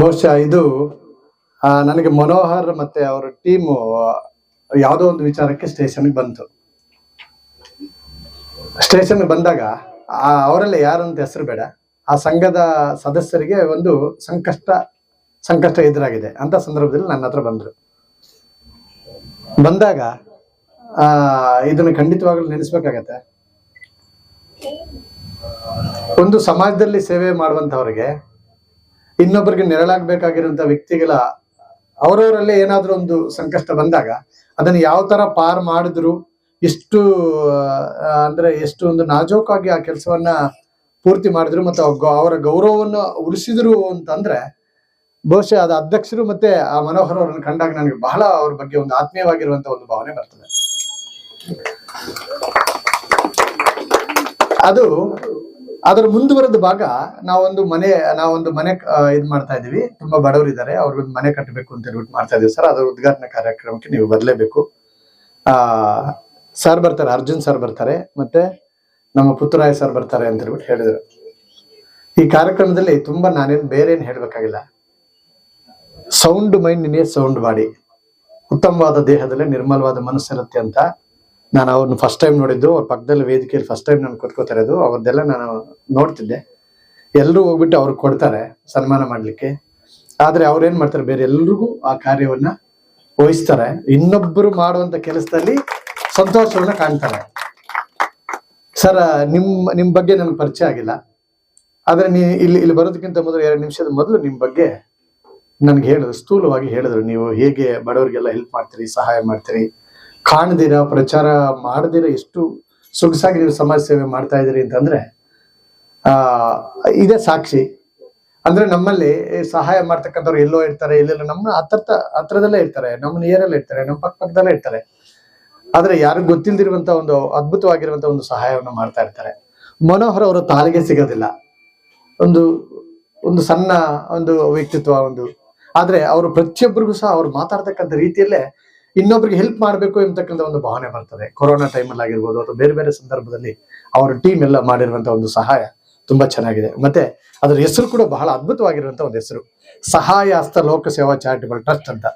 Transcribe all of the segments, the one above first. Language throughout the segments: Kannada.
ಬಹುಶಃ ಇದು ನನಗೆ ಮನೋಹರ್ ಮತ್ತೆ ಅವರ ಟೀಮು ಯಾವುದೋ ಒಂದು ವಿಚಾರಕ್ಕೆ ಸ್ಟೇಷನ್ಗೆ ಬಂತು. ಸ್ಟೇಷನ್ಗೆ ಬಂದಾಗ, ಆ, ಅವರೆಲ್ಲ ಯಾರಂತ ಹೆಸರು ಬೇಡ. ಆ ಸಂಘದ ಸದಸ್ಯರಿಗೆ ಒಂದು ಸಂಕಷ್ಟ ಸಂಕಷ್ಟ ಎದುರಾಗಿದೆ ಅಂತ ಸಂದರ್ಭದಲ್ಲಿ ನನ್ನ ಹತ್ರ ಬಂದರು. ಬಂದಾಗ ಇದನ್ನು ಖಂಡಿತವಾಗ್ಲೂ ನೆನೆಸ್ಬೇಕಾಗತ್ತೆ. ಒಂದು ಸಮಾಜದಲ್ಲಿ ಸೇವೆ ಮಾಡುವಂತವರಿಗೆ ಇನ್ನೊಬ್ಬರಿಗೆ ನೆರಳಾಗಬೇಕಾಗಿರುವಂತಹ ವ್ಯಕ್ತಿಗಳ ಅವರವರಲ್ಲೇ ಏನಾದರೂ ಒಂದು ಸಂಕಷ್ಟ ಬಂದಾಗ ಅದನ್ನು ಯಾವ ತರ ಪಾರ್ ಮಾಡಿದ್ರು, ಎಷ್ಟು ಅಂದ್ರೆ ಎಷ್ಟು ಒಂದು ನಾಜೋಕಾಗಿ ಆ ಕೆಲಸವನ್ನ ಪೂರ್ತಿ ಮಾಡಿದ್ರು ಮತ್ತು ಅವರ ಗೌರವವನ್ನು ಉಳಿಸಿದ್ರು ಅಂತಂದ್ರೆ ಬಹುಶಃ ಅದು ಅಧ್ಯಕ್ಷರು ಮತ್ತೆ ಆ ಮನೋಹರ್ ಅವರನ್ನು ಕಂಡಾಗ ನನಗೆ ಬಹಳ ಅವ್ರ ಬಗ್ಗೆ ಒಂದು ಆತ್ಮೀಯವಾಗಿರುವಂತ ಒಂದು ಭಾವನೆ ಬರ್ತದೆ. ಅದು ಅದರ ಮುಂದುವರೆದ ಭಾಗ ನಾವೊಂದು ಮನೆ ನಾವೊಂದು ಮನೆ ಇದು ಮಾಡ್ತಾ ಇದೀವಿ ತುಂಬಾ ಬಡವರಿದ್ದಾರೆ ಅವ್ರಿಗೊಂದು ಮನೆ ಕಟ್ಟಬೇಕು ಅಂತ ಹೇಳ್ಬಿಟ್ಟು ಮಾಡ್ತಾ ಇದೀವಿ ಸರ್. ಅದರ ಉದ್ಘಾಟನಾ ಕಾರ್ಯಕ್ರಮಕ್ಕೆ ನೀವು ಬರಲೇಬೇಕು. ಆ, ಸರ್ ಬರ್ತಾರೆ, ಅರ್ಜುನ್ ಸರ್ ಬರ್ತಾರೆ, ಮತ್ತೆ ನಮ್ಮ ಪುತ್ತರಾಯ ಸರ್ ಬರ್ತಾರೆ ಅಂತ ಹೇಳ್ಬಿಟ್ಟು ಹೇಳಿದ್ರು. ಈ ಕಾರ್ಯಕ್ರಮದಲ್ಲಿ ತುಂಬಾ ನಾನೇನು ಬೇರೆ ಏನು ಹೇಳ್ಬೇಕಾಗಿಲ್ಲ. Sound mind in sound body ಉತ್ತಮವಾದ ದೇಹದಲ್ಲಿ ನಿರ್ಮಲವಾದ ಮನಸ್ಸಿರುತ್ತೆ ಅಂತ ನಾನು ಅವ್ರನ್ನ ಫಸ್ಟ್ ಟೈಮ್ ನೋಡಿದ್ದು, ಅವ್ರ ಪಕ್ಕದಲ್ಲಿ ವೇದಿಕೆಯಲ್ಲಿ ಫಸ್ಟ್ ಟೈಮ್ ನಾನು ಕೂತ್ಕೋತಾ ಇರೋದು, ಅವ್ರದ್ದೆಲ್ಲ ನಾನು ನೋಡ್ತಿದ್ದೆ. ಎಲ್ಲರೂ ಹೋಗ್ಬಿಟ್ಟು ಅವ್ರಿಗೆ ಕೊಡ್ತಾರೆ ಸನ್ಮಾನ ಮಾಡಲಿಕ್ಕೆ. ಆದರೆ ಅವ್ರೇನು ಮಾಡ್ತಾರೆ, ಬೇರೆ ಎಲ್ರಿಗೂ ಆ ಕಾರ್ಯವನ್ನು ವಹಿಸ್ತಾರೆ. ಇನ್ನೊಬ್ಬರು ಮಾಡುವಂಥ ಕೆಲಸದಲ್ಲಿ ಸಂತೋಷವನ್ನು ಕಾಣ್ತಾರೆ. ಸರ್ ನಿಮ್ಮ ನಿಮ್ಮ ಬಗ್ಗೆ ನನಗೆ ಪರಿಚಯ ಆಗಿಲ್ಲ. ಆದರೆ ನೀ ಇಲ್ಲಿ ಇಲ್ಲಿ ಬರೋದಕ್ಕಿಂತ ಮೊದಲು ಎರಡು ನಿಮಿಷದ ಮೊದಲು ನಿಮ್ಮ ಬಗ್ಗೆ ನನಗೆ ಹೇಳಿದ್ರು ಸ್ಥೂಲವಾಗಿ ಹೇಳಿದ್ರು. ನೀವು ಹೇಗೆ ಬಡವರಿಗೆಲ್ಲ ಹೆಲ್ಪ್ ಮಾಡ್ತೀರಿ, ಸಹಾಯ ಮಾಡ್ತೀರಿ? ಕಾಣದಿರ, ಪ್ರಚಾರ ಮಾಡದಿರ, ಎಷ್ಟು ಸೊಗಸಾಗಿ ನೀವು ಸಮಾಜ ಸೇವೆ ಮಾಡ್ತಾ ಇದ್ದೀರಿ ಅಂತಂದ್ರೆ, ಆ, ಇದೇ ಸಾಕ್ಷಿ. ಅಂದ್ರೆ ನಮ್ಮಲ್ಲಿ ಸಹಾಯ ಮಾಡ್ತಕ್ಕಂಥವ್ರು ಎಲ್ಲೋ ಇರ್ತಾರೆ ಎಲ್ಲೆಲ್ಲ ನಮ್ಮ ಹತ್ರ ಹತ್ರದಲ್ಲೇ ಇರ್ತಾರೆ, ನಮ್ಮ ನಿಯರಲ್ಲೇ ಇರ್ತಾರೆ, ನಮ್ಮ ಪಕ್ಕ ಪಕ್ಕದಲ್ಲೇ ಇರ್ತಾರೆ. ಆದ್ರೆ ಯಾರು ಗೊತ್ತಿಲ್ದಿರುವಂತ ಒಂದು ಅದ್ಭುತವಾಗಿರುವಂತ ಒಂದು ಸಹಾಯವನ್ನು ಮಾಡ್ತಾ ಇರ್ತಾರೆ. ಮನೋಹರ್ ಅವರ ತಾಲಿಗೆ ಸಿಗೋದಿಲ್ಲ. ಒಂದು ಒಂದು ಸಣ್ಣ ಒಂದು ವ್ಯಕ್ತಿತ್ವ, ಒಂದು. ಆದ್ರೆ ಅವರು ಪ್ರತಿಯೊಬ್ಬರಿಗೂ ಸಹ ಅವ್ರು ಮಾತಾಡ್ತಕ್ಕಂಥ ರೀತಿಯಲ್ಲೇ ಇನ್ನೊಬ್ರಿಗೆ ಹೆಲ್ಪ್ ಮಾಡಬೇಕು ಎಂಬತಕ್ಕಂಥ ಒಂದು ಭಾವನೆ ಬರ್ತದೆ. ಕೊರೋನಾ ಟೈಮಲ್ಲಿ ಆಗಿರ್ಬೋದು ಅಥವಾ ಬೇರೆ ಬೇರೆ ಸಂದರ್ಭದಲ್ಲಿ ಅವರ ಟೀಮ್ ಎಲ್ಲ ಮಾಡಿರುವಂತ ಒಂದು ಸಹಾಯ ತುಂಬಾ ಚೆನ್ನಾಗಿದೆ. ಮತ್ತೆ ಅದರ ಹೆಸರು ಕೂಡ ಬಹಳ ಅದ್ಭುತವಾಗಿರುವಂತ ಒಂದು ಹೆಸರು. ಸಹಾಯ ಹಸ್ತ ಲೋಕ ಸೇವಾ ಚಾರಿಟಬಲ್ ಟ್ರಸ್ಟ್ ಅಂತ.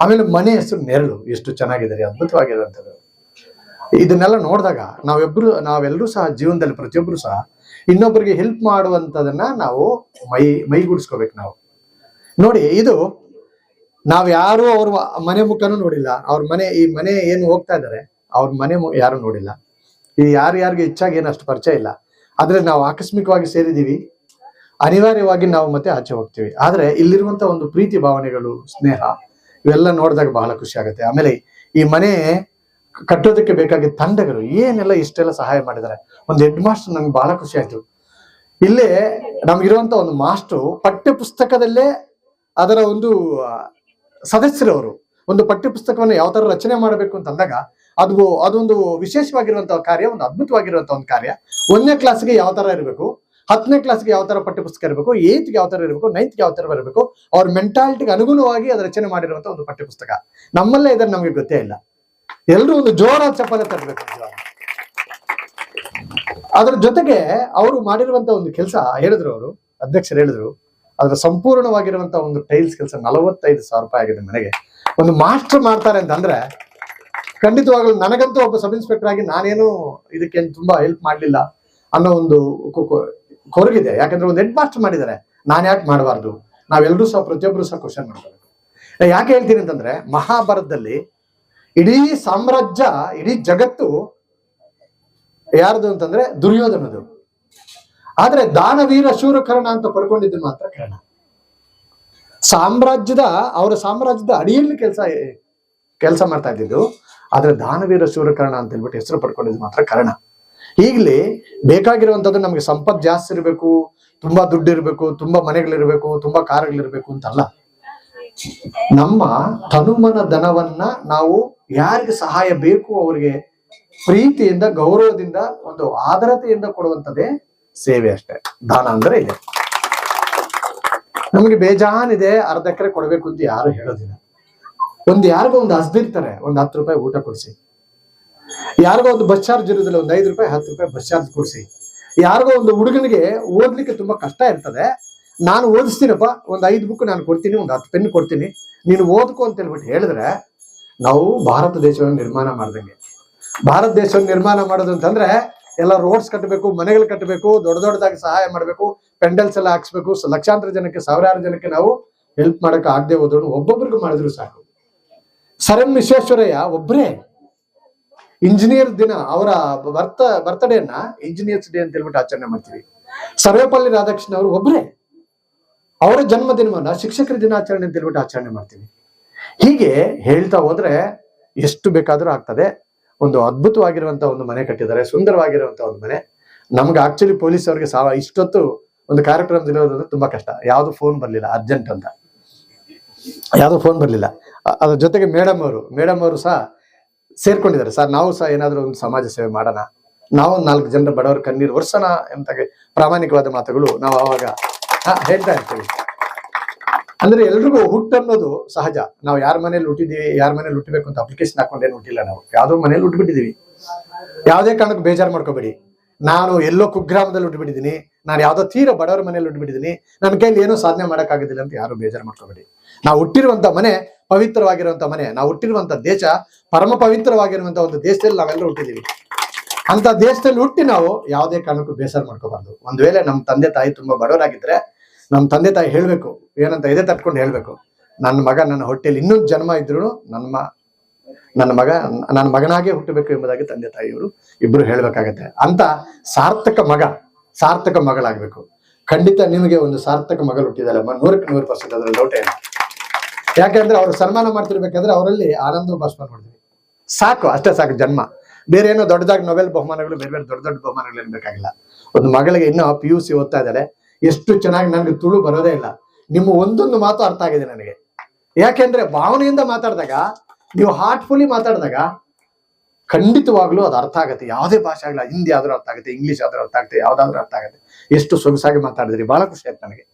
ಆಮೇಲೆ ಮನೆ ಹೆಸರು ನೆರಳು. ಎಷ್ಟು ಚೆನ್ನಾಗಿದೆ ರೀ, ಅದ್ಭುತವಾಗಿರುವಂಥದ್ದು. ಇದನ್ನೆಲ್ಲ ನೋಡಿದಾಗ ನಾವೆಬ್ರು, ನಾವೆಲ್ಲರೂ ಸಹ ಜೀವನದಲ್ಲಿ ಪ್ರತಿಯೊಬ್ಬರು ಸಹ ಇನ್ನೊಬ್ಬರಿಗೆ ಹೆಲ್ಪ್ ಮಾಡುವಂಥದನ್ನ ನಾವು ಮೈ, ಮೈಗೂಡಿಸ್ಕೋಬೇಕು ನಾವು. ನೋಡಿ, ಇದು ನಾವ್ ಯಾರು ಅವ್ರ ಮನೆ ಮುಖನೂ ನೋಡಿಲ್ಲ. ಅವ್ರ ಮನೆ, ಈ ಮನೆ ಏನು ಹೋಗ್ತಾ ಇದಾರೆ, ಅವ್ರ ಮನೆ ಯಾರು ನೋಡಿಲ್ಲ. ಈ ಯಾರು ಯಾರಿಗೆ ಹೆಚ್ಚಾಗಿ ಏನು ಅಷ್ಟು ಪರಿಚಯ ಇಲ್ಲ. ಆದ್ರೆ ನಾವು ಆಕಸ್ಮಿಕವಾಗಿ ಸೇರಿದೀವಿ. ಅನಿವಾರ್ಯವಾಗಿ ನಾವು ಮತ್ತೆ ಆಚೆ ಹೋಗ್ತೀವಿ. ಆದ್ರೆ ಇಲ್ಲಿರುವಂತ ಒಂದು ಪ್ರೀತಿ ಭಾವನೆಗಳು, ಸ್ನೇಹ, ಇವೆಲ್ಲ ನೋಡಿದಾಗ ಬಹಳ ಖುಷಿ ಆಗುತ್ತೆ. ಆಮೇಲೆ ಈ ಮನೆ ಕಟ್ಟೋದಕ್ಕೆ ಬೇಕಾಗಿ ತಂಡಗಳು, ಏನೆಲ್ಲ ಇಷ್ಟೆಲ್ಲ ಸಹಾಯ ಮಾಡಿದ್ದಾರೆ ಒಂದು ಹೆಡ್ ಮಾಸ್ಟರ್ ನಂಗೆ ಬಹಳ ಖುಷಿ ಆಯ್ತು. ಇಲ್ಲೇ ನಮ್ಗಿರುವಂತ ಒಂದು ಮಾಸ್ಟ್ರು ಪಠ್ಯ ಪುಸ್ತಕದಲ್ಲೇ ಅದರ ಒಂದು ಸದಸ್ಯರವರು ಒಂದು ಪಠ್ಯ ಪುಸ್ತಕವನ್ನು ಯಾವ ತರ ರಚನೆ ಮಾಡಬೇಕು ಅಂತ ಅಂದಾಗ ಅದು ಅದೊಂದು ವಿಶೇಷವಾಗಿರುವಂತಹ ಕಾರ್ಯ, ಒಂದು ಅದ್ಭುತವಾಗಿರುವಂತಹ ಒಂದು ಕಾರ್ಯ. ಒಂದನೇ ಕ್ಲಾಸ್ಗೆ ಯಾವ ತರ ಇರಬೇಕು? ಹತ್ತನೇ ಕ್ಲಾಸ್ಗೆ ಯಾವ ತರ ಪಠ್ಯ ಪುಸ್ತಕ ಇರಬೇಕು ಏತ್ಗೆ ಯಾವ ತರ ಇರಬೇಕು? ನೈನ್ತ್ಗೆ ಯಾವ ತರ ಬರಬೇಕು? ಅವ್ರ ಮೆಂಟಾಲಿಟಿಗೆ ಅನುಗುಣವಾಗಿ ಅದು ರಚನೆ ಮಾಡಿರುವಂತಹ ಒಂದು ಪಠ್ಯ ಪುಸ್ತಕ ನಮ್ಮಲ್ಲೇ ಇದನ್ನ ನಮಗೆ ಗೊತ್ತೇ ಇಲ್ಲ. ಎಲ್ಲರೂ ಒಂದು ಜೋರಾದ ಚಪ್ಪಾಳೆ ತರಬೇಕು ಅದರ ಅದ್ರ ಜೊತೆಗೆ ಅವರು ಮಾಡಿರುವಂತ ಒಂದು ಕೆಲಸ ಹೇಳಿದ್ರು ಅವರು, ಅಧ್ಯಕ್ಷರು ಹೇಳಿದ್ರು. ಅದರ ಸಂಪೂರ್ಣವಾಗಿರುವಂತಹ ಒಂದು ಟೈಲ್ಸ್ ಕೆಲಸ ನಲವತ್ತೈದು ಸಾವಿರ ರೂಪಾಯಿ ಆಗಿದೆ ಮನೆಗೆ. ಒಂದು ಮಾಸ್ಟರ್ ಮಾಡ್ತಾರೆ ಅಂತಂದ್ರೆ, ಖಂಡಿತವಾಗ್ಲು ನನಗಂತೂ ಒಬ್ಬ ಸಬ್ ಇನ್ಸ್ಪೆಕ್ಟರ್ ಆಗಿ ನಾನೇನು ಇದಕ್ಕೆ ತುಂಬಾ ಹೆಲ್ಪ್ ಮಾಡ್ಲಿಲ್ಲ ಅನ್ನೋ ಒಂದು ಕೊರಗಿದೆ. ಯಾಕಂದ್ರೆ ಒಂದು ಹೆಡ್ ಮಾಸ್ಟರ್ ಮಾಡಿದ್ದಾರೆ. ನಾನು ಯಾಕೆ ಮಾಡಬಾರ್ದು? ನಾವೆಲ್ಲರೂ ಸಹ ಪ್ರತಿಯೊಬ್ಬರು ಸಹ ಕ್ವಶನ್ ಮಾಡಬೇಕು. ಯಾಕೆ ಹೇಳ್ತೀನಿ ಅಂತಂದ್ರೆ, ಮಹಾಭಾರತದಲ್ಲಿ ಇಡೀ ಸಾಮ್ರಾಜ್ಯ, ಇಡೀ ಜಗತ್ತು ಯಾರ್ದು ಅಂತಂದ್ರೆ ದುರ್ಯೋಧನದು. ಆದ್ರೆ ದಾನವೀರ ಶೂರಕರ್ಣ ಅಂತ ಪಡ್ಕೊಂಡಿದ್ದು ಮಾತ್ರ ಕರ್ಣ. ಸಾಮ್ರಾಜ್ಯದ, ಅವರ ಸಾಮ್ರಾಜ್ಯದ ಅಡಿಯಲ್ಲಿ ಕೆಲಸ ಕೆಲಸ ಮಾಡ್ತಾ ಇದ್ದಿದ್ದು. ಆದ್ರೆ ದಾನವೀರ ಶೂರಕರ್ಣ ಅಂತ ಹೇಳ್ಬಿಟ್ಟು ಹೆಸರು ಪಡ್ಕೊಂಡಿದ್ದು ಮಾತ್ರ ಕರ್ಣ. ಈಗಲೇ ಬೇಕಾಗಿರುವಂತದ್ದು ನಮಗೆ ಸಂಪತ್ ಜಾಸ್ತಿ ಇರಬೇಕು, ತುಂಬಾ ದುಡ್ಡು ಇರಬೇಕು, ತುಂಬಾ ಮನೆಗಳಿರ್ಬೇಕು, ತುಂಬಾ ಕಾರುಗಳಿರ್ಬೇಕು ಅಂತಲ್ಲ. ನಮ್ಮ ತನುಮನ ಧನವನ್ನ ನಾವು ಯಾರಿಗೆ ಸಹಾಯ ಬೇಕು ಅವರಿಗೆ ಪ್ರೀತಿಯಿಂದ, ಗೌರವದಿಂದ, ಒಂದು ಆದರತೆಯಿಂದ ಕೊಡುವಂತದ್ದೇ ಸೇವೆ ಅಷ್ಟೇ. ದಾನ ಅಂದ್ರೆ ಇದೆ. ನಮಗೆ ಬೇಜಾನಿದೆ, ಅರ್ಧ ಎಕರೆ ಕೊಡ್ಬೇಕು ಅಂತ ಯಾರು ಹೇಳೋದಿಲ್ಲ. ಒಂದ್ ಯಾರಿಗೋ ಒಂದು ಹಸ್ದಿರ್ತಾರೆ ಒಂದ್ ಹತ್ತು ರೂಪಾಯಿ ಊಟ ಕೊಡಿಸಿ. ಯಾರಿಗೋ ಒಂದು ಬಸ್ ಚಾರ್ಜ್ ಇರೋದಿಲ್ಲ ಒಂದು ಐದು ರೂಪಾಯಿ, ಹತ್ತು ರೂಪಾಯಿ ಬಸ್ ಚಾರ್ಜ್ ಕೊಡಿಸಿ. ಯಾರಿಗೋ ಒಂದು ಹುಡುಗನಿಗೆ ಓದ್ಲಿಕ್ಕೆ ತುಂಬಾ ಕಷ್ಟ ಇರ್ತದೆ. ನಾನು ಓದಿಸ್ತೀನಪ್ಪ, ಒಂದು ಐದು ಬುಕ್ ನಾನು ಕೊಡ್ತೀನಿ, ಒಂದು ಹತ್ತು ಪೆನ್ ಕೊಡ್ತೀನಿ. ನೀನು ಓದ್ಕೊ ಅಂತ ಹೇಳ್ಬಿಟ್ಟು ಹೇಳಿದ್ರೆ, ನಾವು ಭಾರತ ದೇಶವನ್ನು ನಿರ್ಮಾಣ ಮಾಡ್ದಂಗೆ. ಭಾರತ ದೇಶವನ್ನು ನಿರ್ಮಾಣ ಮಾಡೋದು ಅಂತಂದ್ರೆ ಎಲ್ಲ ರೋಡ್ಸ್ ಕಟ್ಟಬೇಕು ಮನೆಗಳು ಕಟ್ಟಬೇಕು ದೊಡ್ಡ ದೊಡ್ಡದಾಗಿ ಸಹಾಯ ಮಾಡಬೇಕು, ಪೆಂಡಲ್ಸ್ ಎಲ್ಲ ಹಾಕ್ಸ್ಬೇಕು. ಲಕ್ಷಾಂತರ ಜನಕ್ಕೆ, ಸಾವಿರಾರು ಜನಕ್ಕೆ ನಾವು ಹೆಲ್ಪ್ ಮಾಡಕ್ ಆಗದೆ ಹೋದ್ರು ಒಬ್ಬೊಬ್ರಿಗೂ ಮಾಡಿದ್ರು ಸಾಕು. ಸರ್ ಎಂ ವಿಶ್ವೇಶ್ವರಯ್ಯ ಒಬ್ಬರೇ ಇಂಜಿನಿಯರ್ ದಿನ, ಅವರ ಬರ್ತ ಬರ್ತ್ಡೇನ ಇಂಜಿನಿಯರ್ಸ್ ಡೇ ಅಂತ ಹೇಳ್ಬಿಟ್ಟು ಆಚರಣೆ ಮಾಡ್ತೀವಿ. ಸರ್ವೇಪಲ್ಲಿ ರಾಧಾಕೃಷ್ಣ ಅವರು ಒಬ್ಬರೇ ಅವರ ಜನ್ಮ ದಿನವನ್ನ ಶಿಕ್ಷಕರ ದಿನಾಚರಣೆ ಅಂತ ಹೇಳ್ಬಿಟ್ಟು ಆಚರಣೆ ಮಾಡ್ತೀವಿ. ಹೀಗೆ ಹೇಳ್ತಾ ಹೋದ್ರೆ ಎಷ್ಟು ಬೇಕಾದ್ರೂ ಆಗ್ತದೆ. ಒಂದು ಅದ್ಭುತವಾಗಿರುವಂತಹ ಒಂದು ಮನೆ ಕಟ್ಟಿದ್ದಾರೆ ಸುಂದರವಾಗಿರುವಂತಹ ಒಂದು ಮನೆ. ನಮ್ಗೆ ಆಕ್ಚುಲಿ ಪೊಲೀಸ್ ಅವರಿಗೆ ಸಾವ ಇಷ್ಟೊತ್ತು ಒಂದು ಕಾರ್ಯಕ್ರಮ ಇರೋದಂದ್ರೆ ತುಂಬಾ ಕಷ್ಟ. ಯಾವ್ದು ಫೋನ್ ಬರ್ಲಿಲ್ಲ ಅರ್ಜೆಂಟ್ ಅಂತ. ಯಾವ್ದು ಫೋನ್ ಬರ್ಲಿಲ್ಲ. ಅದ್ರ ಜೊತೆಗೆ ಮೇಡಮ್ ಅವರು ಮೇಡಮ್ ಅವರು ಸಹ ಸೇರ್ಕೊಂಡಿದ್ದಾರೆ. ಸರ್, ನಾವು ಸಹ ಏನಾದ್ರೂ ಒಂದು ಸಮಾಜ ಸೇವೆ ಮಾಡೋಣ. ನಾವು ನಾಲ್ಕು ಜನರ ಬಡವರ ಕಣ್ಣೀರು ವರ್ಷನ ಅಂತ ಪ್ರಾಮಾಣಿಕವಾದ ಮಾತುಗಳು ನಾವು ಅವಾಗ ಹೇಳ್ತಾ ಇರ್ತೀವಿ. ಅಂದ್ರೆ ಎಲ್ರಿಗೂ ಹುಟ್ಟು ಅನ್ನೋದು ಸಹಜ. ನಾವು ಯಾರ ಮನೇಲಿ ಹುಟ್ಟಿದೀವಿ, ಯಾರ ಮನೇಲಿ ಹುಟ್ಟಬೇಕು ಅಂತ ಅಪ್ಲಿಕೇಶನ್ ಹಾಕೊಂಡೇನು ಹುಟ್ಟಿಲ್ಲ ನಾವು. ಯಾವ್ದೋ ಮನೇಲಿ ಹುಟ್ಟುಬಿಟ್ಟಿದೀವಿ ಯಾವುದೇ ಕಾರಣಕ್ಕೂ ಬೇಜಾರು ಮಾಡ್ಕೋಬೇಡಿ. ನಾನು ಎಲ್ಲೋ ಕುಗ್ರಾಮದಲ್ಲಿ ಹುಟ್ಟುಬಿಟ್ಟಿದ್ದೀನಿ ನಾನು ಯಾವುದೋ ತೀರ ಬಡವರ ಮನೇಲಿ ಹುಟ್ಟುಬಿಟ್ಟಿದ್ದೀನಿ ನನ್ನ ಕೈಲಿ ಏನೂ ಸಾಧನೆ ಮಾಡೋಕ್ಕಾಗೋದಿಲ್ಲ ಅಂತ ಯಾರು ಬೇಜಾರು ಮಾಡ್ಕೋಬೇಡಿ. ನಾವು ಹುಟ್ಟಿರುವಂಥ ಮನೆ ಪವಿತ್ರವಾಗಿರುವಂತ ಮನೆ, ನಾವು ಹುಟ್ಟಿರುವಂಥ ದೇಶ ಪರಮ ಪವಿತ್ರವಾಗಿರುವಂಥ ಒಂದು ದೇಶದಲ್ಲಿ ನಾವೆಲ್ಲರೂ ಹುಟ್ಟಿದ್ದೀವಿ ಅಂತ ದೇಶದಲ್ಲಿ ಹುಟ್ಟಿ ನಾವು ಯಾವುದೇ ಕಾರಣಕ್ಕೂ ಬೇಸರ ಮಾಡ್ಕೋಬಾರ್ದು. ಒಂದ್ ವೇಳೆ ನಮ್ಮ ತಂದೆ ತಾಯಿ ತುಂಬಾ ಬಡವರಾಗಿದ್ರೆ ನಮ್ಮ ತಂದೆ ತಾಯಿ ಹೇಳಬೇಕು, ಏನಂತ ಎದೆ ತಟ್ಕೊಂಡು ಹೇಳಬೇಕು, ನನ್ನ ಮಗ ನನ್ನ ಹೊಟ್ಟೆಯಲ್ಲಿ ಇನ್ನೊಂದು ಜನ್ಮ ಇದ್ರು ನನ್ನ ಮ, ನನ್ನ ಮಗ, ನನ್ನ ಮಗನಾಗೆ ಹುಟ್ಟಬೇಕು ಎಂಬುದಾಗಿ ತಂದೆ ತಾಯಿಯವರು ಇಬ್ರು ಹೇಳಬೇಕಾಗತ್ತೆ. ಅಂತ ಸಾರ್ಥಕ ಮಗ, ಸಾರ್ಥಕ ಮಗಳಾಗ್ಬೇಕು. ಖಂಡಿತ ನಿಮಗೆ ಒಂದು ಸಾರ್ಥಕ ಮಗಳು ಹುಟ್ಟಿದಲ್ಲ ನೂರಕ್ಕೆ ನೂರು ಪರ್ಸೆಂಟ್ ಅದರಲ್ಲಿ ಡೌಟ್ ಏನು ಯಾಕೆಂದ್ರೆ ಅವರು ಸನ್ಮಾನ ಮಾಡ್ತಿರ್ಬೇಕಂದ್ರೆ ಅವರಲ್ಲಿ ಆನಂದ ಭಾಷಣ ನೋಡಿದ್ವಿ ಸಾಕು, ಅಷ್ಟೇ ಸಾಕು, ಜನ್ಮ. ಬೇರೆ ಏನೋ ದೊಡ್ಡದಾಗಿ ನೊಬೆಲ್ ಬಹುಮಾನಗಳು, ಬೇರೆ ಬೇರೆ ದೊಡ್ಡ ದೊಡ್ಡ ಬಹುಮಾನಗಳು ಇರಬೇಕಾಗಿಲ್ಲ ಬೇಕಾಗಿಲ್ಲ. ಒಂದು ಮಗಳಿಗೆ ಇನ್ನೂ ಪಿ ಯು ಸಿ ಓದ್ತಾ ಇದ್ದಾಳೆ. ಎಷ್ಟು ಚೆನ್ನಾಗಿ ನನಗೆ ತುಳು ಬರೋದೇ ಇಲ್ಲ. ನಿಮ್ಮ ಒಂದೊಂದು ಮಾತು ಅರ್ಥ ಆಗಿದೆ ನನಗೆ. ಯಾಕೆಂದ್ರೆ ಭಾವನೆಯಿಂದ ಮಾತಾಡಿದಾಗ, ನೀವು ಹಾರ್ಟ್ಫುಲಿ ಮಾತಾಡಿದಾಗ ಖಂಡಿತವಾಗ್ಲೂ ಅದು ಅರ್ಥ ಆಗುತ್ತೆ. ಯಾವುದೇ ಭಾಷೆ ಆಗಲ್ಲ ಹಿಂದಿ ಆದ್ರೂ ಅರ್ಥ ಆಗುತ್ತೆ ಇಂಗ್ಲಿಷ್ ಆದ್ರೂ ಅರ್ಥ ಆಗುತ್ತೆ, ಯಾವ್ದಾದ್ರೂ ಅರ್ಥ ಆಗುತ್ತೆ. ಎಷ್ಟು ಸೊಗಸಾಗಿ ಮಾತಾಡಿದ್ರಿ, ಬಹಳ ಖುಷಿ ಆಯ್ತು ನನಗೆ.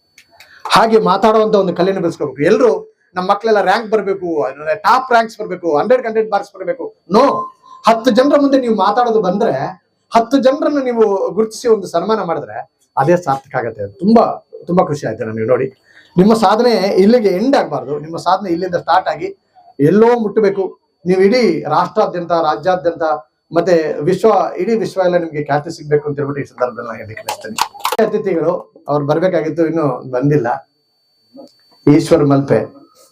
ಹಾಗೆ ಮಾತಾಡುವಂತ ಒಂದು ಕಲೆಯನ್ನು ಬೆಳೆಸ್ಕೋಬೇಕು. ಎಲ್ಲರೂ ನಮ್ಮ ಮಕ್ಕಳೆಲ್ಲ ರ್ಯಾಂಕ್ ಬರಬೇಕು ಟಾಪ್ ರ್ಯಾಂಕ್ಸ್ ಬರಬೇಕು ಹಂಡ್ರೆಡ್ ಹಂಡ್ರೆಡ್ ಮಾರ್ಕ್ಸ್ ಬರಬೇಕು. ನೋ ಹತ್ತು ಜನರ ಮುಂದೆ ನೀವು ಮಾತಾಡೋದು ಬಂದ್ರೆ, ಹತ್ತು ಜನರನ್ನು ನೀವು ಗುರುತಿಸಿ ಒಂದು ಸನ್ಮಾನ ಮಾಡಿದ್ರೆ ಅದೇ ಸಾರ್ಥಕ ಆಗತ್ತೆ. ತುಂಬಾ ತುಂಬಾ ಖುಷಿ ಆಯ್ತು ನನಗೆ ನೋಡಿ. ನಿಮ್ಮ ಸಾಧನೆ ಇಲ್ಲಿಗೆ ಎಂಡ್ ಆಗಬಾರ್ದು. ನಿಮ್ಮ ಸಾಧನೆ ಇಲ್ಲಿಂದ ಸ್ಟಾರ್ಟ್ ಆಗಿ ಎಲ್ಲೋ ಮುಟ್ಟಬೇಕು ನೀವು ಇಡೀ ರಾಷ್ಟ್ರಾದ್ಯಂತ, ರಾಜ್ಯಾದ್ಯಂತ, ಮತ್ತೆ ವಿಶ್ವ, ಇಡೀ ವಿಶ್ವ ಎಲ್ಲ ನಿಮ್ಗೆ ಖ್ಯಾತಿ ಸಿಗ್ಬೇಕು ಅಂತ ಹೇಳ್ಬಿಟ್ಟು ಈ ಸಂದರ್ಭದಲ್ಲಿ ನಾನು ಅತಿಥಿಗಳು, ಅವ್ರು ಬರ್ಬೇಕಾಗಿತ್ತು, ಇನ್ನು ಬಂದಿಲ್ಲ. ಈಶ್ವರ್ ಮಲ್ಪೆ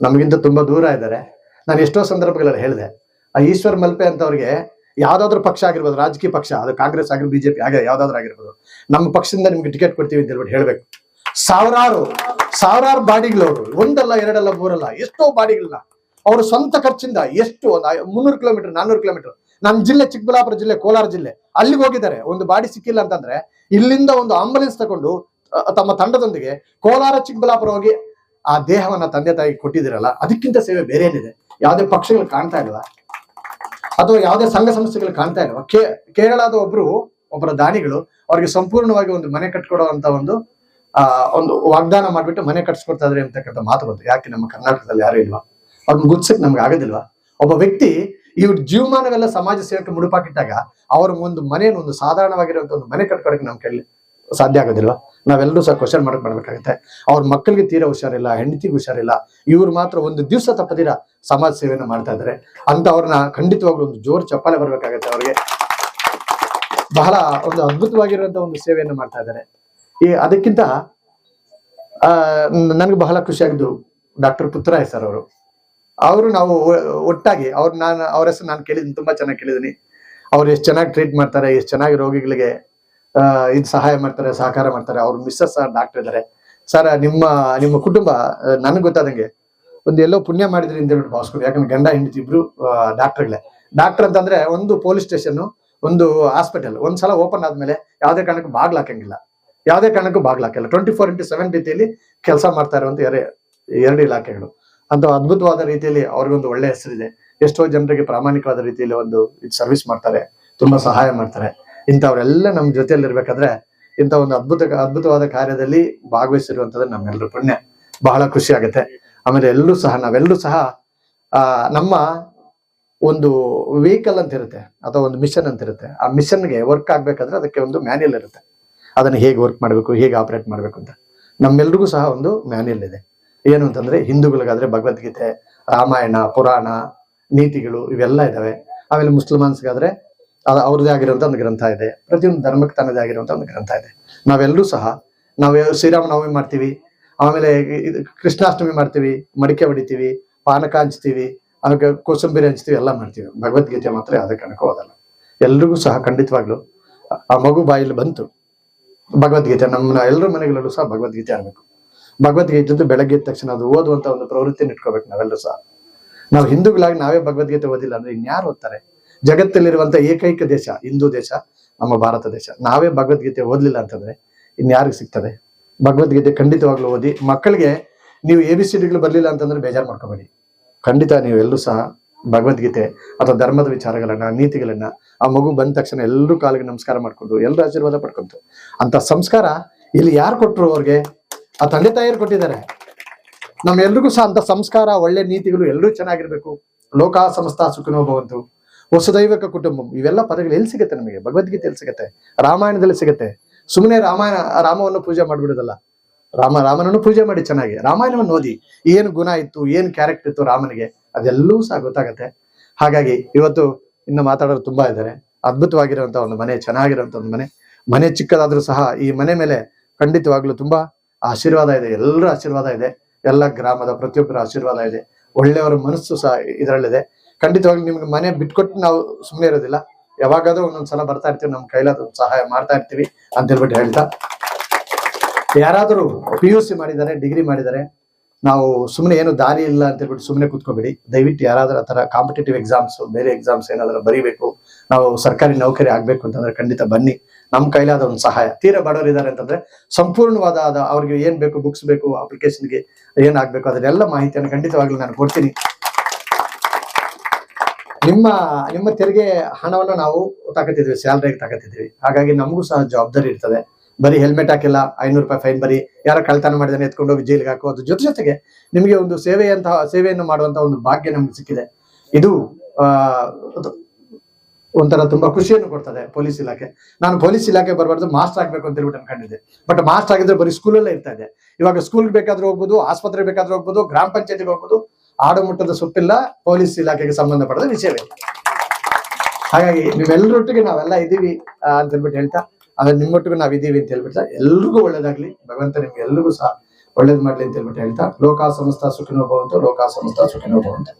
ನಮಗಿಂತ ತುಂಬಾ ದೂರ ಇದ್ದಾರೆ. ನಾನು ಎಷ್ಟೋ ಸಂದರ್ಭಗಳಲ್ಲಿ ಹೇಳಿದೆ, ಆ ಈಶ್ವರ್ ಮಲ್ಪೆ ಅಂತ ಅವ್ರಿಗೆ ಯಾವ್ದಾದ್ರು ಪಕ್ಷ ಆಗಿರ್ಬೋದು, ರಾಜಕೀಯ ಪಕ್ಷ, ಅದು ಕಾಂಗ್ರೆಸ್ ಆಗಿರ್ಬೋದು, ಬಿಜೆಪಿ ಆಗ ಯಾವ್ದಾದ್ರು ಆಗಿರ್ಬೋದು, ನಮ್ಮ ಪಕ್ಷದಿಂದ ನಿಮ್ಗೆ ಟಿಕೆಟ್ ಕೊಡ್ತೀವಿ ಅಂತ ಹೇಳ್ಬಿಟ್ಟು ಹೇಳ್ಬೇಕು. ಸಾವಿರಾರು ಸಾವಿರಾರು ಬಾಡಿಗಳವರು, ಒಂದಲ್ಲ, ಎರಡಲ್ಲ, ಮೂರಲ್ಲ, ಎಷ್ಟೋ ಬಾಡಿಗಳನ್ನ ಅವರು ಸ್ವಂತ ಖರ್ಚಿಂದ ಎಷ್ಟು, ಒಂದು ಮುನ್ನೂರು ಕಿಲೋಮೀಟರ್, ನಾನ್ನೂರು ಕಿಲೋಮೀಟರ್, ನಮ್ಮ ಜಿಲ್ಲೆ ಚಿಕ್ಕಬಳ್ಳಾಪುರ ಜಿಲ್ಲೆ, ಕೋಲಾರ ಜಿಲ್ಲೆ, ಅಲ್ಲಿಗೆ ಹೋಗಿದ್ದಾರೆ. ಒಂದು ಬಾಡಿ ಸಿಕ್ಕಿಲ್ಲ ಅಂತಂದ್ರೆ ಇಲ್ಲಿಂದ ಒಂದು ಆಂಬುಲೆನ್ಸ್ ತಗೊಂಡು ತಮ್ಮ ತಂಡದೊಂದಿಗೆ ಕೋಲಾರ ಚಿಕ್ಕಬಳ್ಳಾಪುರ ಹೋಗಿ ಆ ದೇಹವನ್ನ ತಂದೆ ತಾಯಿ ಕೊಟ್ಟಿದಿರಲ್ಲ ಅದಕ್ಕಿಂತ ಸೇವೆ ಬೇರೆ ಏನಿದೆ ಯಾವುದೇ ಪಕ್ಷಗಳು ಕಾಣ್ತಾ ಇಲ್ವಾ? ಅಥವಾ ಯಾವುದೇ ಸಂಘ ಸಂಸ್ಥೆಗಳು ಕಾಣ್ತಾ ಇಲ್ವಾ? ಕೇ, ಕೇರಳದ ಒಬ್ರು, ಒಬ್ಬರ ದಾನಿಗಳು, ಅವ್ರಿಗೆ ಸಂಪೂರ್ಣವಾಗಿ ಒಂದು ಮನೆ ಕಟ್ಕೊಡುವಂತ ಒಂದು, ಆ, ಒಂದು ವಾಗ್ದಾನ ಮಾಡ್ಬಿಟ್ಟು ಮನೆ ಕಟ್ಸ್ಕೊಡ್ತಾ ಇದ್ರೆ ಅಂತಕ್ಕಂಥ ಮಾತು ಬಂತು. ಯಾಕೆ ನಮ್ಮ ಕರ್ನಾಟಕದಲ್ಲಿ ಯಾರು ಇಲ್ವಾ? ಅವ್ರನ್ನ ಗುರ್ಸಕ್ ನಮ್ಗೆ ಆಗೋದಿಲ್ವಾ? ಒಬ್ಬ ವ್ಯಕ್ತಿ ಇವ್ರ ಜೀವಮಾನವೆಲ್ಲ ಸಮಾಜ ಸೇವೆಗೆ ಮುಡುಪಾಕಿಟ್ಟಾಗ, ಅವ್ರ ಒಂದು ಮನೆಯನ್ನು ಒಂದು ಸಾಧಾರಣವಾಗಿರುವಂತ ಒಂದು ಮನೆ ಕಟ್ಕೊಡಕ್ಕೆ ನಮ್ಮ ಕೈಲಿ ಸಾಧ್ಯ ಆಗೋದಿಲ್ಲ ನಾವೆಲ್ಲರೂ ಸಹ ಕ್ವಶನ್ ಮಾಡಕ್ ಮಾಡ್ಬೇಕಾಗುತ್ತೆ. ಅವ್ರ ಮಕ್ಕಳಿಗೆ ತೀರಾ ಹುಷಾರಿಲ್ಲ, ಹೆಂಡತಿಗೆ ಹುಷಾರಿಲ್ಲ, ಇವ್ರು ಮಾತ್ರ ಒಂದು ದಿವಸ ತಪ್ಪದಿರ ಸಮಾಜ ಸೇವೆಯನ್ನು ಮಾಡ್ತಾ ಇದ್ದಾರೆ ಅಂತ ಅವ್ರನ್ನ ಖಂಡಿತವಾಗ್ಲೂ ಒಂದು ಜೋರು ಚಪ್ಪಾಳೆ ಬರ್ಬೇಕಾಗತ್ತೆ ಅವ್ರಿಗೆ. ಬಹಳ ಒಂದು ಅದ್ಭುತವಾಗಿರುವಂತಹ ಒಂದು ಸೇವೆಯನ್ನು ಮಾಡ್ತಾ ಇದ್ದಾರೆ ಈ ಅದಕ್ಕಿಂತ, ಆ, ನನ್ಗೆ ಬಹಳ ಖುಷಿಯಾಗಿದ್ದು ಡಾಕ್ಟರ್ ಪುತ್ತರಾಯ್ ಸರ್ ಅವರು. ಅವರು ನಾವು ಒಟ್ಟಾಗಿ, ಅವ್ರು ನಾನು, ಅವ್ರ ಹೆಸರು ನಾನು ಕೇಳಿದ್ದೀನಿ, ತುಂಬಾ ಚೆನ್ನಾಗಿ ಕೇಳಿದ್ದೀನಿ. ಅವ್ರು ಎಷ್ಟು ಚೆನ್ನಾಗಿ ಟ್ರೀಟ್ ಮಾಡ್ತಾರೆ, ಎಷ್ಟು ಚೆನ್ನಾಗಿ ರೋಗಿಗಳಿಗೆ ಇದು ಸಹಾಯ ಮಾಡ್ತಾರೆ, ಸಹಕಾರ ಮಾಡ್ತಾರೆ. ಅವ್ರ ಮಿಸ್ಸಸ್ ಡಾಕ್ಟರ್ ಇದ್ದಾರೆ ಸರ್ ನಿಮ್ಮ ನಿಮ್ಮ ಕುಟುಂಬ ನನಗೆ ಗೊತ್ತಾದಂಗೆ ಒಂದು ಎಲ್ಲೋ ಪುಣ್ಯ ಮಾಡಿದ್ರಿ ಅಂತ ಹೇಳ್ಬಿಟ್ಟು ಭಾವಿಸ್ಕೊಂಡು ಯಾಕಂದ್ರೆ ಗಂಡ, ಹೆಂಡತಿ ಇಬ್ರು ಡಾಕ್ಟರ್ಗಳೇ ಡಾಕ್ಟರ್ ಅಂತಂದ್ರೆ ಒಂದು ಪೊಲೀಸ್ ಸ್ಟೇಷನ್ ಒಂದು ಹಾಸ್ಪಿಟಲ್ ಒಂದ್ಸಲ ಓಪನ್ ಆದ್ಮೇಲೆ ಯಾವುದೇ ಕಾರಣಕ್ಕೂ ಬಾಗ್ಲು ಹಾಕಂಗಿಲ್ಲ. ಯಾವುದೇ ಕಾರಣಕ್ಕೂ ಬಾಗ್ಲು ಹಾಕಿಲ್ಲ. ಟ್ವೆಂಟಿ ಫೋರ್ ಇಂಟು ಸೆವೆನ್ ರೀತಿಯಲ್ಲಿ ಕೆಲಸ ಮಾಡ್ತಾ ಇರುವಂತ ಎರೆ ಎರಡು ಇಲಾಖೆಗಳು. ಅಂತ ಅದ್ಭುತವಾದ ರೀತಿಯಲ್ಲಿ ಅವ್ರಿಗೊಂದು ಒಳ್ಳೆ ಹೆಸರಿದೆ. ಎಷ್ಟೋ ಜನರಿಗೆ ಪ್ರಾಮಾಣಿಕವಾದ ರೀತಿಯಲ್ಲಿ ಒಂದು ಸರ್ವಿಸ್ ಮಾಡ್ತಾರೆ. ತುಂಬಾ ಸಹಾಯ ಮಾಡ್ತಾರೆ. ಇಂಥವ್ರೆಲ್ಲ ನಮ್ಮ ಜೊತೆಯಲ್ಲಿ ಇರ್ಬೇಕಾದ್ರೆ ಇಂಥ ಒಂದು ಅದ್ಭುತ ಅದ್ಭುತವಾದ ಕಾರ್ಯದಲ್ಲಿ ಭಾಗವಹಿಸಿರುವಂತದ್ದು ನಮ್ಮೆಲ್ಲರೂ ಪುಣ್ಯ. ಬಹಳ ಖುಷಿ ಆಗುತ್ತೆ. ಆಮೇಲೆ ಎಲ್ಲರೂ ಸಹ ನಾವೆಲ್ಲರೂ ಸಹ ನಮ್ಮ ಒಂದು ವೆಹಿಕಲ್ ಅಂತ ಇರುತ್ತೆ ಅಥವಾ ಒಂದು ಮಿಷನ್ ಅಂತ ಇರುತ್ತೆ ಆ ಮಿಷನ್ಗೆ ವರ್ಕ್ ಆಗಬೇಕಾದ್ರೆ ಅದಕ್ಕೆ ಒಂದು ಮ್ಯಾನ್ಯಲ್ ಇರುತ್ತೆ. ಅದನ್ನ ಹೇಗೆ ವರ್ಕ್ ಮಾಡಬೇಕು, ಹೇಗೆ ಆಪರೇಟ್ ಮಾಡಬೇಕು ಅಂತ. ನಮ್ಮೆಲ್ರಿಗೂ ಸಹ ಒಂದು ಮ್ಯಾನ್ಯಲ್ ಇದೆ. ಏನು ಅಂತಂದ್ರೆ ಹಿಂದೂಗಳಿಗಾದ್ರೆ ಭಗವದ್ಗೀತೆ, ರಾಮಾಯಣ, ಪುರಾಣ, ನೀತಿಗಳು ಇವೆಲ್ಲ ಇದಾವೆ. ಆಮೇಲೆ ಮುಸ್ಲಿಮಾನ್ಸ್ಗಾದ್ರೆ ಅವ್ರದ್ದೇ ಆಗಿರುವಂತ ಒಂದು ಗ್ರಂಥ ಇದೆ. ಪ್ರತಿಯೊಂದು ಧರ್ಮಕ್ಕೆ ತನ್ನದೇ ಆಗಿರುವಂತ ಒಂದು ಗ್ರಂಥ ಇದೆ. ನಾವೆಲ್ಲರೂ ಸಹ, ನಾವು ಶ್ರೀರಾಮನವಮಿ ಮಾಡ್ತೀವಿ, ಆಮೇಲೆ ಕೃಷ್ಣಾಷ್ಟಮಿ ಮಾಡ್ತೀವಿ, ಮಡಿಕೆ ಹೊಡಿತೀವಿ ಪಾನಕ ಹಂಚ್ತೀವಿ ಆಮೇಲೆ ಕೋಸಂಬರಿ ಹಂಚ್ತೀವಿ, ಎಲ್ಲ ಮಾಡ್ತೀವಿ. ಭಗವದ್ಗೀತೆ ಮಾತ್ರ ಯಾವುದೇ ಕಾರಣಕ್ಕೂ ಓದಲ್ಲ ಎಲ್ರಿಗೂ ಸಹ ಖಂಡಿತವಾಗ್ಲು ಆ- ಮಗು ಬಾಯಲ್ಲಿ ಬಂತು. ಭಗವದ್ಗೀತೆ, ನಮ್ಮ ಎಲ್ಲರ ಮನೆಗಳಲ್ಲೂ ಸಹ ಭಗವದ್ಗೀತೆ ಆಗ್ಬೇಕು ಭಗವದ್ಗೀತೆ ಜೊತೆ ಬೆಳಗ್ಗೆ ಎದ್ದ ತಕ್ಷಣ ಅದು ಓದುವಂತ ಒಂದು ಪ್ರವೃತ್ತಿನ ಇಟ್ಕೋಬೇಕು ನಾವೆಲ್ಲರೂ ಸಹ. ನಾವು ಹಿಂದೂಗಳಾಗಿ ನಾವೇ ಭಗವದ್ಗೀತೆ ಓದಿಲ್ಲ ಅಂದ್ರೆ ಇನ್ಯಾರು ಓದ್ತಾರೆ? ಜಗತ್ತಲ್ಲಿರುವಂತ ಏಕೈಕ ದೇಶ, ಹಿಂದೂ ದೇಶ, ನಮ್ಮ ಭಾರತ ದೇಶ. ನಾವೇ ಭಗವದ್ಗೀತೆ ಓದ್ಲಿಲ್ಲ ಅಂತಂದ್ರೆ ಇನ್ಯಾರಿಗೆ ಸಿಗ್ತದೆ? ಭಗವದ್ಗೀತೆ ಖಂಡಿತವಾಗ್ಲೂ ಓದಿ, ಮಕ್ಕಳಿಗೆ ನೀವು ಎ ಬಿ ಸಿ ಡಿಗಳು ಬರ್ಲಿಲ್ಲ ಅಂತಂದ್ರೆ ಬೇಜಾರು ಮಾಡ್ಕೋಬೇಡಿ. ಖಂಡಿತ ನೀವು ಎಲ್ಲರೂ ಸಹ ಭಗವದ್ಗೀತೆ ಅಥವಾ ಧರ್ಮದ ವಿಚಾರಗಳನ್ನ, ನೀತಿಗಳನ್ನ ಆ ಮಗು ಬಂದ ತಕ್ಷಣ ಎಲ್ಲರೂ ಕಾಲಿಗೆ ನಮಸ್ಕಾರ ಮಾಡ್ಕೊಂಡು, ಎಲ್ಲರೂ ಆಶೀರ್ವಾದ ಪಡ್ಕೊಂತು. ಅಂತ ಸಂಸ್ಕಾರ ಇಲ್ಲಿ ಯಾರು ಕೊಟ್ರು ಅವ್ರಿಗೆ? ಆ ತಂದೆ ತಾಯಿಯರು ಕೊಟ್ಟಿದ್ದಾರೆ. ನಮ್ಮೆಲ್ರಿಗೂ ಸಹ ಅಂತ ಸಂಸ್ಕಾರ, ಒಳ್ಳೆ ನೀತಿಗಳು ಎಲ್ಲರೂ ಚೆನ್ನಾಗಿರ್ಬೇಕು. ಲೋಕ ಸಂಸ್ಥಾ ಸುಖಿನೋ ಭವಂತು. ವಸುದೈವಕ ಕುಟುಂಬಂ. ಇವೆಲ್ಲ ಪದಗಳು ಎಲ್ಲಿ ಸಿಗುತ್ತೆ ನಮಗೆ? ಭಗವದ್ಗೀತೆ ಎಲ್ಲಿ ಸಿಗುತ್ತೆ? ರಾಮಾಯಣದಲ್ಲಿ ಸಿಗುತ್ತೆ. ಸುಮ್ಮನೆ ರಾಮಾಯಣ, ರಾಮವನ್ನು ಪೂಜೆ ಮಾಡ್ಬಿಡುದಲ್ಲ. ರಾಮ, ರಾಮನನ್ನು ಪೂಜೆ ಮಾಡಿ ಚೆನ್ನಾಗಿ. ರಾಮಾಯಣವನ್ನು ಓದಿ. ಏನು ಗುಣ ಇತ್ತು, ಏನು ಕ್ಯಾರೆಕ್ಟರ್ ಇತ್ತು ರಾಮನಿಗೆ, ಅದೆಲ್ಲವೂ ಸಹ ಗೊತ್ತಾಗತ್ತೆ. ಹಾಗಾಗಿ ಇವತ್ತು ಇನ್ನು ಮಾತಾಡೋರು ತುಂಬಾ ಇದ್ದಾರೆ. ಅದ್ಭುತವಾಗಿರುವಂತಹ ಒಂದು ಮನೆ ಚೆನ್ನಾಗಿರುವಂತ ಒಂದು ಮನೆ. ಮನೆ ಚಿಕ್ಕದಾದ್ರೂ ಸಹ ಈ ಮನೆ ಮೇಲೆ ಖಂಡಿತವಾಗ್ಲೂ ತುಂಬಾ ಆಶೀರ್ವಾದ ಇದೆ. ಎಲ್ಲರ ಆಶೀರ್ವಾದ ಇದೆ. ಎಲ್ಲ ಗ್ರಾಮದ ಪ್ರತಿಯೊಬ್ಬರ ಆಶೀರ್ವಾದ ಇದೆ. ಒಳ್ಳೆಯವರ ಮನಸ್ಸು ಸಹ ಇದರಲ್ಲಿದೆ. ಖಂಡಿತವಾಗ್ಲೂ ನಿಮ್ಗೆ ಮನೆ ಬಿಟ್ಕೊಟ್ಟು ನಾವು ಸುಮ್ಮನೆ ಇರೋದಿಲ್ಲ. ಯಾವಾಗಾದ್ರೂ ಒಂದೊಂದ್ ಸಲ ಬರ್ತಾ ಇರ್ತೀವಿ ನಮ್ಮ ಕೈಲಾದ ಸಹಾಯ ಮಾಡ್ತಾ ಇರ್ತೀವಿ ಅಂತ ಹೇಳ್ಬಿಟ್ಟು ಹೇಳ್ತಾ. ಯಾರಾದರೂ ಪಿ ಯು ಸಿ ಮಾಡಿದ್ದಾರೆ, ಡಿಗ್ರಿ ಮಾಡಿದ್ದಾರೆ, ನಾವು ಸುಮ್ಮನೆ ಏನು ದಾರಿ ಇಲ್ಲ ಅಂತ ಹೇಳ್ಬಿಟ್ಟು ಸುಮ್ಮನೆ ಕೂತ್ಕೋಬೇಡಿ. ದಯವಿಟ್ಟು ಯಾರಾದ್ರೂ ಆ ಥರ ಕಾಂಪಿಟೇಟಿವ್ ಎಕ್ಸಾಮ್ಸ್ ಬೇರೆ ಎಕ್ಸಾಮ್ಸ್ ಏನಾದರೂ ಬರೀಬೇಕು, ನಾವು ಸರ್ಕಾರಿ ನೌಕರಿ ಆಗಬೇಕು ಅಂತಂದ್ರೆ ಖಂಡಿತ ಬನ್ನಿ. ನಮ್ಮ ಕೈಲಾದ ಒಂದು ಸಹಾಯ. ತೀರಾ ಬಡವರು ಇದ್ದಾರೆ ಅಂತಂದ್ರೆ ಸಂಪೂರ್ಣವಾದ ಅವ್ರಿಗೆ ಏನು ಬೇಕು ಬುಕ್ಸ್ ಬೇಕು ಅಪ್ಲಿಕೇಶನ್ಗೆ ಏನಾಗಬೇಕು ಅದನ್ನೆಲ್ಲ ಮಾಹಿತಿಯನ್ನು ಖಂಡಿತವಾಗ್ಲೂ ನಾನು ಕೊಡ್ತೀನಿ. ನಿಮ್ಮ ನಿಮ್ಮ ತೆರಿಗೆ ಹಣವನ್ನು ನಾವು ತಗೋತಿದ್ವಿ ಸ್ಯಾಲ್ರಿಗೆ ತಗೋತಿದ್ವಿ ಹಾಗಾಗಿ ನಮಗೂ ಸಹ ಜವಾಬ್ದಾರಿ ಇರ್ತದೆ. ಬರೀ ಹೆಲ್ಮೆಟ್ ಹಾಕಿಲ್ಲ, ಐನೂರು ರೂಪಾಯಿ ಫೈನ್ ಬರೀ ಯಾರ ಕಳ್ತನ ಮಾಡಿದಾನೆ ಎತ್ಕೊಂಡು ಹೋಗಿ ಜೈಲಿಗೆ ಹಾಕೋ ಅದ್ರ ಜೊತೆ ಜೊತೆಗೆ ನಿಮಗೆ ಒಂದು ಸೇವೆಯಂತಹ, ಸೇವೆಯನ್ನು ಮಾಡುವಂತಹ ಒಂದು ಭಾಗ್ಯ ನಮ್ಗೆ ಸಿಕ್ಕಿದೆ. ಇದು ಒಂಥರ ತುಂಬಾ ಖುಷಿಯನ್ನು ಕೊಡ್ತದೆ ಪೊಲೀಸ್ ಇಲಾಖೆ. ನಾನು ಪೊಲೀಸ್ ಇಲಾಖೆ ಬರಬಾರ್ದು ಮಾಸ್ಟರ್ ಆಗ್ಬೇಕು ಅಂತ ಹೇಳ್ಬಿಟ್ಟು ಅನ್ಕೊಂಡಿದ್ದೆ. ಬಟ್ ಮಾಸ್ಟರ್ ಆಗಿದ್ರೆ ಬರೀ ಸ್ಕೂಲಲ್ಲೇ ಇರ್ತಾ ಇದೆ ಇವಾಗ ಸ್ಕೂಲ್ಗೆ ಬೇಕಾದ್ರೂ ಹೋಗ್ಬೋದು ಆಸ್ಪತ್ರೆ ಬೇಕಾದ್ರೂ ಹೋಗ್ಬೋದು, ಗ್ರಾಮ ಪಂಚಾಯತಿಗೆ ಹೋಗ್ಬೋದು ಆಡುಮುಟ್ಟದ ಸುಟ್ಟಿಲ್ಲ, ಪೊಲೀಸ್ ಇಲಾಖೆಗೆ ಸಂಬಂಧಪಟ್ಟ ವಿಷಯವೇ. ಹಾಗಾಗಿ ನೀವೆಲ್ಲರೊಟ್ಟಿಗೆ ನಾವೆಲ್ಲ ಇದ್ದೀವಿ ಅಂತ ಹೇಳ್ಬಿಟ್ಟು ಹೇಳ್ತಾ, ಆದ್ರೆ ನಿಮ್ಮೊಟ್ಟಿಗೆ ನಾವು ಇದೀವಿ ಅಂತ ಹೇಳ್ಬಿಟ್ಟು ಎಲ್ರಿಗೂ ಒಳ್ಳೇದಾಗ್ಲಿ. ಭಗವಂತ ನಿಮ್ಗೆ ಎಲ್ರಿಗೂ ಸಹ ಒಳ್ಳೇದ್ ಮಾಡ್ಲಿ ಅಂತ ಹೇಳ್ಬಿಟ್ಟು ಹೇಳ್ತಾ ಲೋಕ ಸಂಸ್ಥಾ ಸುಖಿನೋ ಭವಂತು ಲೋಕ ಸಂಸ್ಥಾ ಸುಖಿನೋ ಭವಂತು.